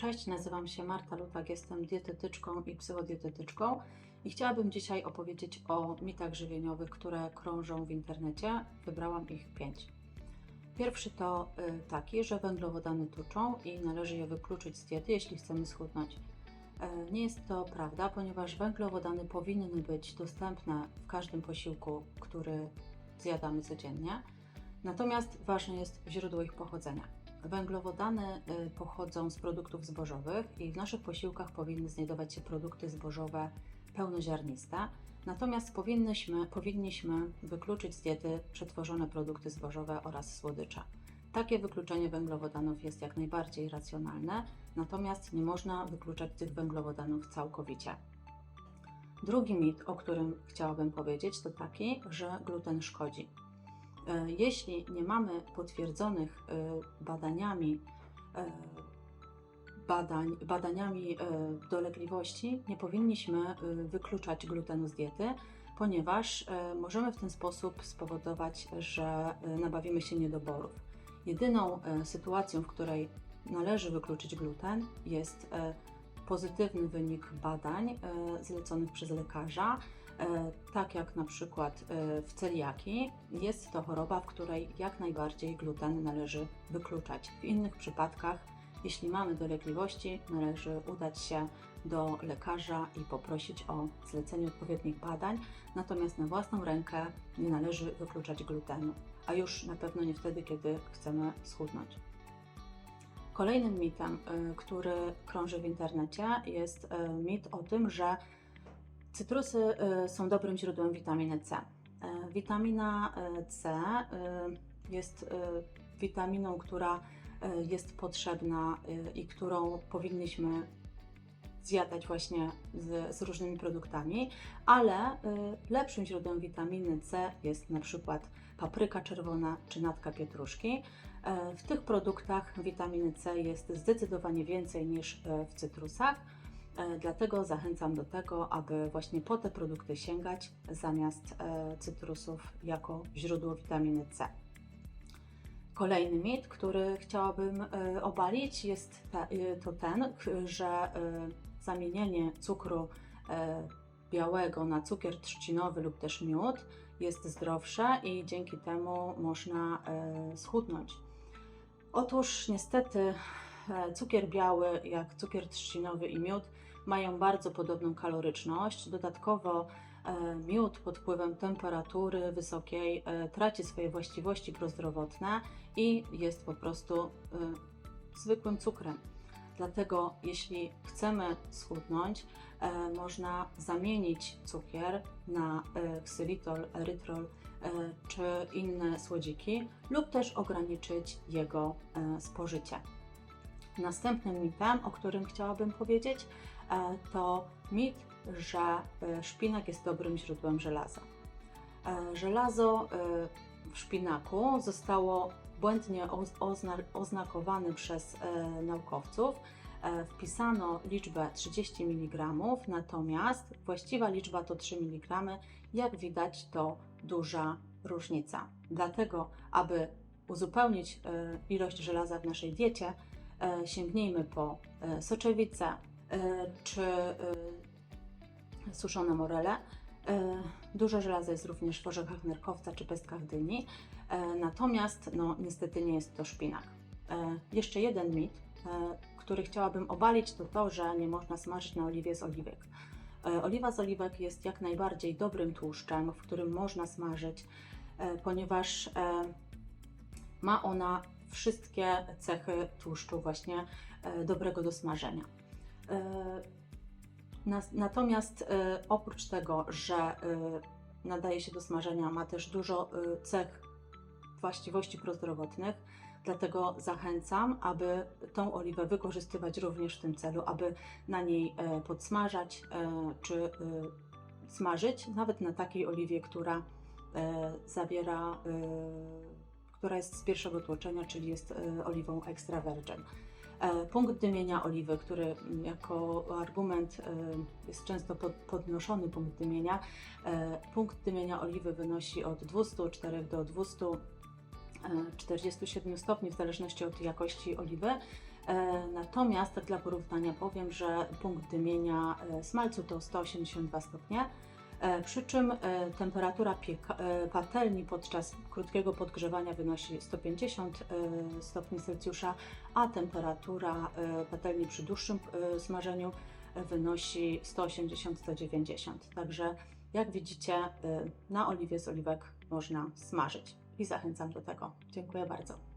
Cześć, nazywam się Marta Lutak, jestem dietetyczką i psychodietetyczką i chciałabym dzisiaj opowiedzieć o mitach żywieniowych, które krążą w internecie. Wybrałam ich pięć. Pierwszy to y, taki, że węglowodany tuczą i należy je wykluczyć z diety, jeśli chcemy schudnąć. E, Nie jest to prawda, ponieważ węglowodany powinny być dostępne w każdym posiłku, który zjadamy codziennie. Natomiast ważne jest źródło ich pochodzenia. Węglowodany y, pochodzą z produktów zbożowych i w naszych posiłkach powinny znajdować się produkty zbożowe pełnoziarniste. Natomiast powinniśmy, powinniśmy wykluczyć z diety przetworzone produkty zbożowe oraz słodycze. Takie wykluczenie węglowodanów jest jak najbardziej racjonalne, natomiast nie można wykluczać tych węglowodanów całkowicie. Drugi mit, o którym chciałabym powiedzieć, to taki, że gluten szkodzi. E, Jeśli nie mamy potwierdzonych e, badaniami, e, badań, badaniami dolegliwości, nie powinniśmy wykluczać glutenu z diety, ponieważ możemy w ten sposób spowodować, że nabawimy się niedoborów. Jedyną sytuacją, w której należy wykluczyć gluten, jest pozytywny wynik badań zleconych przez lekarza, tak jak na przykład e, w celiaki, jest to choroba, w której jak najbardziej gluten należy wykluczać. W innych przypadkach, jeśli mamy dolegliwości, należy udać się do lekarza i poprosić o zlecenie odpowiednich badań, natomiast na własną rękę nie należy wykluczać glutenu, a już na pewno nie wtedy, kiedy chcemy schudnąć. Kolejnym mitem, e, który krąży w internecie, jest mit o tym, że Cytrusy y, są dobrym źródłem witaminy C. Y, Witamina y, C jest witaminą, która jest potrzebna i którą powinniśmy zjadać właśnie z, z, różnymi produktami, ale lepszym źródłem witaminy C jest na przykład papryka czerwona czy natka pietruszki. W tych produktach witaminy C jest zdecydowanie więcej niż w cytrusach. E, dlatego zachęcam do tego, aby właśnie po te produkty sięgać zamiast e, cytrusów jako źródło witaminy C. Kolejny mit, który chciałabym e, obalić, jest to ten, że zamienienie cukru białego na cukier trzcinowy lub też miód jest zdrowsze i dzięki temu można schudnąć. Otóż niestety cukier biały, jak cukier trzcinowy i miód, mają bardzo podobną kaloryczność. Dodatkowo e, miód pod wpływem temperatury wysokiej e, traci swoje właściwości prozdrowotne i jest po prostu e, zwykłym cukrem. Dlatego, jeśli chcemy schudnąć, można zamienić cukier na ksylitol, erytrol czy inne słodziki, lub też ograniczyć jego spożycie. Następnym mitem, o którym chciałabym powiedzieć, to mit, że e, szpinak jest dobrym źródłem żelaza. E, żelazo w szpinaku zostało błędnie oznakowane przez naukowców. Wpisano liczbę 30 mg, natomiast właściwa liczba to 3 mg. Jak widać, to duża różnica. Dlatego, aby uzupełnić ilość żelaza w naszej diecie, E, sięgnijmy po e, soczewice e, czy suszone morele. Dużo żelaza jest również w orzechach nerkowca czy pestkach dyni, natomiast no, niestety nie jest to szpinak. Jeszcze jeden mit, który chciałabym obalić, to to, że nie można smażyć na oliwie z oliwek. Oliwa z oliwek jest jak najbardziej dobrym tłuszczem, w którym można smażyć, ponieważ ma ona wszystkie cechy tłuszczu właśnie e, dobrego do smażenia. E, natomiast e, oprócz tego, że nadaje się do smażenia, ma też dużo cech właściwości prozdrowotnych, dlatego zachęcam, aby tą oliwę wykorzystywać również w tym celu, aby na niej podsmażać czy smażyć, nawet na takiej oliwie, która zawiera która jest z pierwszego tłoczenia, czyli jest e, oliwą extra virgin. E, punkt dymienia oliwy, który jako argument e, jest często podnoszony, punkt dymienia. Punkt dymienia oliwy wynosi od 204 do 247 stopni w zależności od jakości oliwy. E, Natomiast dla porównania powiem, że punkt dymienia e, smalcu to 182 stopnie, e, przy czym e, temperatura e, patelni podczas krótkiego podgrzewania wynosi 150 e, stopni Celsjusza, a temperatura e, patelni przy dłuższym e, smażeniu e, wynosi 180-190. Także jak widzicie, e, na oliwie z oliwek można smażyć i zachęcam do tego. Dziękuję bardzo.